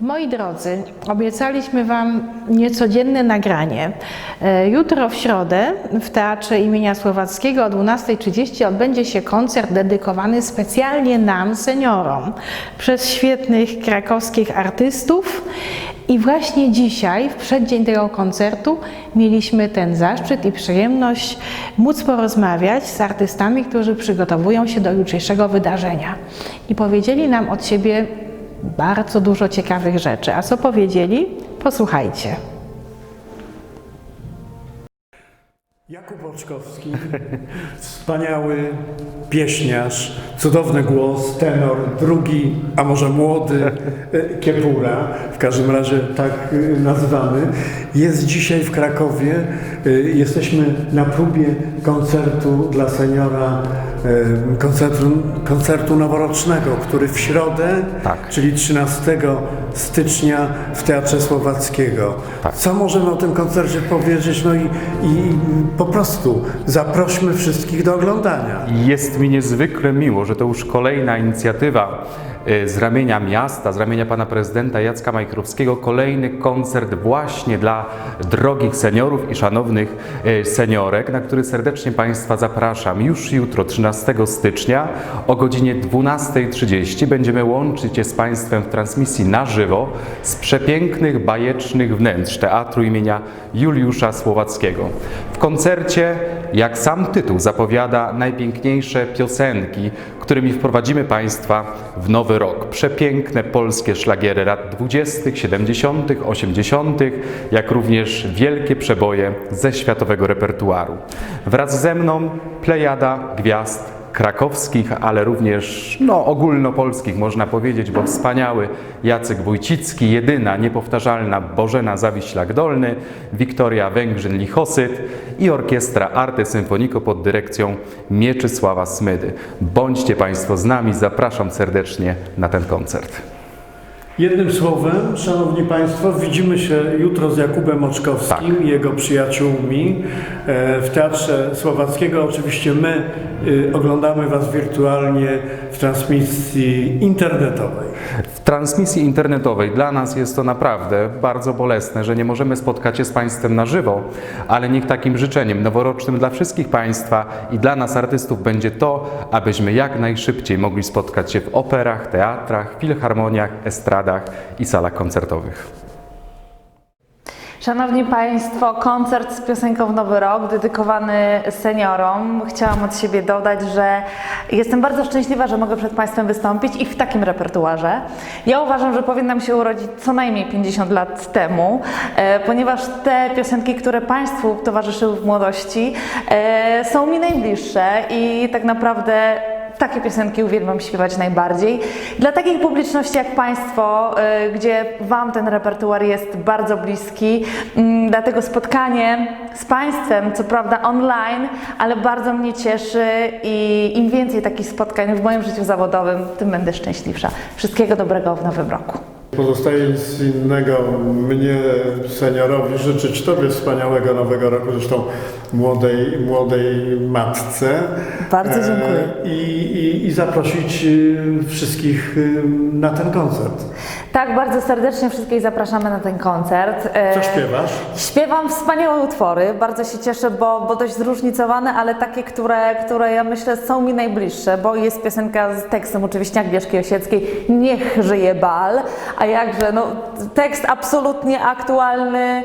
Moi drodzy, obiecaliśmy Wam niecodzienne nagranie. E, Jutro w środę w Teatrze imienia Słowackiego o 12.30 odbędzie się koncert dedykowany specjalnie nam, seniorom, przez świetnych krakowskich artystów. I właśnie dzisiaj, w przeddzień tego koncertu, mieliśmy ten zaszczyt i przyjemność móc porozmawiać z artystami, którzy przygotowują się do jutrzejszego wydarzenia. I powiedzieli nam od siebie bardzo dużo ciekawych rzeczy. A co powiedzieli? Posłuchajcie. Jakub Oczkowski, wspaniały pieśniarz, cudowny głos, tenor, drugi, a może młody e, Kiepura, w każdym razie tak e, nazwany, jest dzisiaj w Krakowie. E, Jesteśmy na próbie koncertu dla seniora, koncertu, koncertu noworocznego, który w środę, Tak. czyli 13 stycznia w Teatrze Słowackiego. Tak. Co możemy o tym koncercie powiedzieć? No i, i po prostu zaprośmy wszystkich do oglądania. Jest mi niezwykle miło, że to już kolejna inicjatywa z ramienia miasta, z ramienia pana prezydenta Jacka Majkrowskiego, kolejny koncert właśnie dla drogich seniorów i szanownych e, seniorek, na który serdecznie Państwa zapraszam. Już jutro, 13 stycznia o godzinie 12.30 będziemy łączyć się z Państwem w transmisji na żywo z przepięknych, bajecznych wnętrz Teatru imienia Juliusza Słowackiego. W koncercie, jak sam tytuł zapowiada, najpiękniejsze piosenki, którymi wprowadzimy Państwa w nowy rok. Przepiękne polskie szlagiery lat 20., 70., 80., jak również wielkie przeboje ze światowego repertuaru. Wraz ze mną plejada gwiazd krakowskich, ale również no, ogólnopolskich można powiedzieć, bo wspaniały Jacek Wójcicki, jedyna niepowtarzalna Bożena Zawiślak-Dolny, Wiktoria Węgrzyn-Lichosyt i orkiestra Arte Symfonico pod dyrekcją Mieczysława Smydy. Bądźcie Państwo z nami, zapraszam serdecznie na ten koncert. Jednym słowem, Szanowni Państwo, widzimy się jutro z Jakubem Oczkowskim Tak. i jego przyjaciółmi e, w Teatrze Słowackiego. Oczywiście my y, oglądamy Was wirtualnie w transmisji internetowej. W transmisji internetowej dla nas jest to naprawdę bardzo bolesne, że nie możemy spotkać się z Państwem na żywo, ale niech takim życzeniem noworocznym dla wszystkich Państwa i dla nas artystów będzie to, abyśmy jak najszybciej mogli spotkać się w operach, teatrach, filharmoniach, estradach i salach koncertowych. Szanowni Państwo, koncert z piosenką w Nowy Rok dedykowany seniorom. Chciałam od siebie dodać, że jestem bardzo szczęśliwa, że mogę przed Państwem wystąpić i w takim repertuarze. Ja uważam, że powinnam się urodzić co najmniej 50 lat temu, e, ponieważ te piosenki, które Państwu towarzyszyły w młodości, e, są mi najbliższe i tak naprawdę takie piosenki uwielbiam śpiewać najbardziej. Dla takiej publiczności jak Państwo, y, gdzie Wam ten repertuar jest bardzo bliski, mm, dlatego spotkanie z Państwem, co prawda online, ale bardzo mnie cieszy i im więcej takich spotkań w moim życiu zawodowym, tym będę szczęśliwsza. Wszystkiego dobrego w nowym roku. Pozostaje nic innego mnie, seniorowi, życzyć Tobie wspaniałego nowego roku, zresztą młodej, młodej matce. Bardzo dziękuję. E, I, i, I zaprosić y, wszystkich y, na ten koncert. Tak, bardzo serdecznie wszystkich zapraszamy na ten koncert. Co E, śpiewasz? Śpiewam wspaniałe utwory, bardzo się cieszę, bo, bo dość zróżnicowane, ale takie, które, które ja myślę są mi najbliższe, bo jest piosenka z tekstem oczywiście Agnieszki Osieckiej Niech żyje bal, a jakże, no tekst absolutnie aktualny.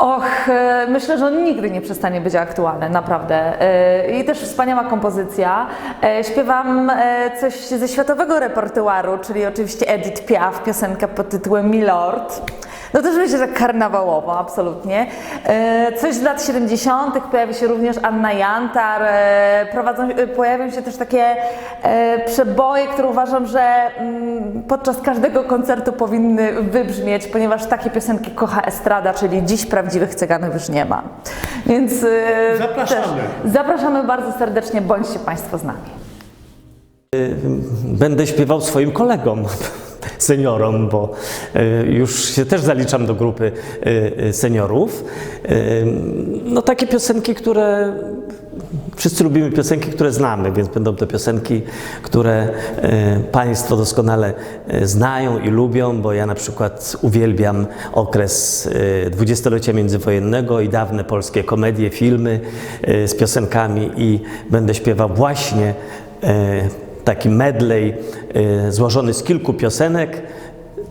Och, e, myślę, że on nigdy nie przestanie być aktualny, naprawdę. E, I też wspaniała kompozycja. E, Śpiewam e, coś ze światowego repertuaru, czyli oczywiście Edith Piaf, piosenka pod tytułem Milord. No też będzie tak karnawałowo, absolutnie. Coś z lat 70. pojawi się również Anna Jantar. Prowadzą, pojawią się też takie przeboje, które uważam, że mm, podczas każdego koncertu powinny wybrzmieć, ponieważ takie piosenki kocha estrada, czyli dziś prawdziwych cyganów już nie ma. Więc Zapraszamy. Też zapraszamy bardzo serdecznie, bądźcie Państwo z nami. Będę śpiewał swoim kolegom, seniorom, bo y, już się też zaliczam do grupy y, y, seniorów. No takie piosenki, które wszyscy lubimy piosenki, które znamy, więc będą to piosenki, które e, Państwo doskonale e, znają i lubią, bo ja na przykład uwielbiam okres e, dwudziestolecia międzywojennego i dawne polskie komedie, filmy z piosenkami i będę śpiewał właśnie taki medley złożony z kilku piosenek,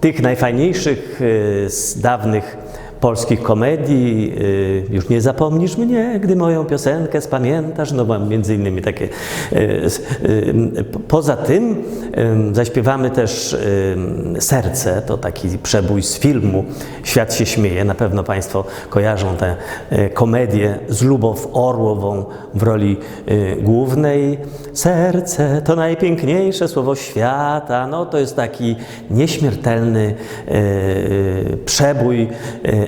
tych najfajniejszych z dawnych polskich komedii. y, Już nie zapomnisz mnie, gdy moją piosenkę spamiętasz. No mam między innymi takie. y, y, po- Poza tym zaśpiewamy też Serce, to taki przebój z filmu Świat się śmieje. Na pewno Państwo kojarzą tę komedię z Lubow Orłową w roli głównej. Serce to najpiękniejsze słowo świata. No to jest taki nieśmiertelny przebój,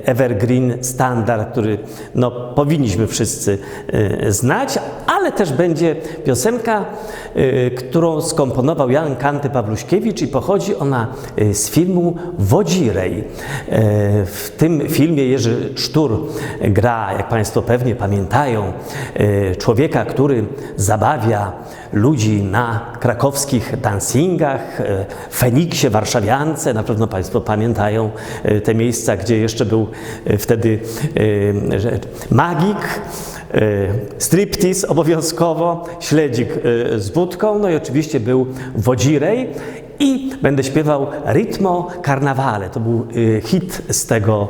evergreen, standard, który no, powinniśmy wszyscy y, znać, ale też będzie piosenka, y, którą skomponował Jan Kanty Pawluśkiewicz i pochodzi ona y, z filmu Wodzirej. W tym filmie Jerzy Sztur gra, jak Państwo pewnie pamiętają, człowieka, który zabawia ludzi na krakowskich dancingach, e, Feniksie, Warszawiance, na pewno Państwo pamiętają e, te miejsca, gdzie jeszcze był e, wtedy magik, striptease obowiązkowo, śledzik z wódką, no i oczywiście był wodzirej. I będę śpiewał Ritmo Carnavale. To był hit z tego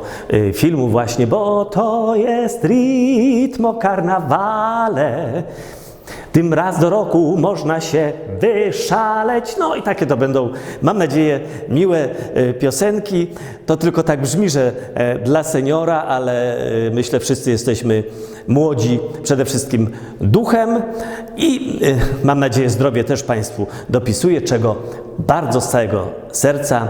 filmu właśnie, bo to jest Ritmo Carnavale. Tym raz do roku można się wyszaleć. No i takie to będą, mam nadzieję, miłe e, piosenki. To tylko tak brzmi, że e, dla seniora, ale e, myślę, wszyscy jesteśmy młodzi, przede wszystkim duchem i mam nadzieję, zdrowie też Państwu dopisuje, czego bardzo z całego serca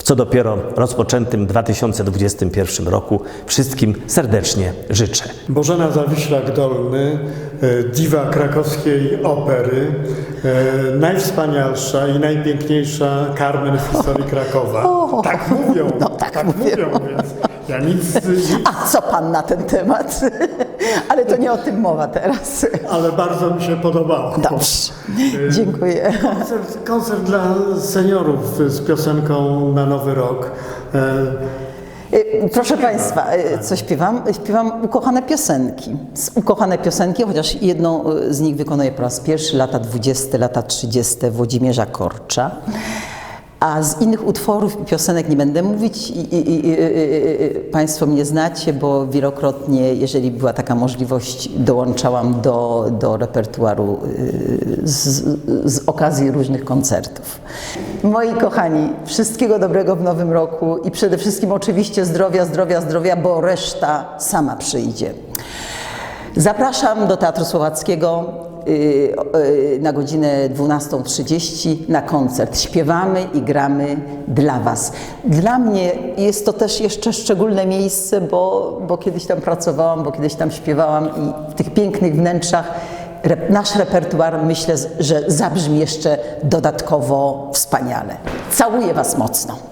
w co dopiero rozpoczętym 2021 roku wszystkim serdecznie życzę. Bożena Zawiślak-Dolny, diwa krakowskiej opery, e, najwspanialsza i najpiękniejsza Carmen w historii Krakowa. Tak mówią, No, tak mówią. więc ja nic, nic, A co pan na ten temat? Ale to nie o tym mowa teraz. ale bardzo mi się podobało. Dobrze, dziękuję. Koncert, koncert dla seniorów z piosenką na Nowy Rok. E, Proszę Państwa, y, co śpiewam? Śpiewam ukochane piosenki. Ukochane piosenki, chociaż jedną z nich wykonuję po raz pierwszy, lata 20, lata 30 Włodzimierza Korcza. A z innych utworów i piosenek nie będę mówić. I, i, i, państwo mnie znacie, bo wielokrotnie, jeżeli była taka możliwość, dołączałam do, do repertuaru y, z, z okazji różnych koncertów. Moi kochani, wszystkiego dobrego w nowym roku i przede wszystkim oczywiście zdrowia, zdrowia, zdrowia, bo reszta sama przyjdzie. Zapraszam do Teatru Słowackiego na godzinę 12.30 na koncert. Śpiewamy i gramy dla Was. Dla mnie jest to też jeszcze szczególne miejsce, bo, bo kiedyś tam pracowałam, bo kiedyś tam śpiewałam i w tych pięknych wnętrzach nasz repertuar myślę, że zabrzmi jeszcze dodatkowo wspaniale. Całuję Was mocno.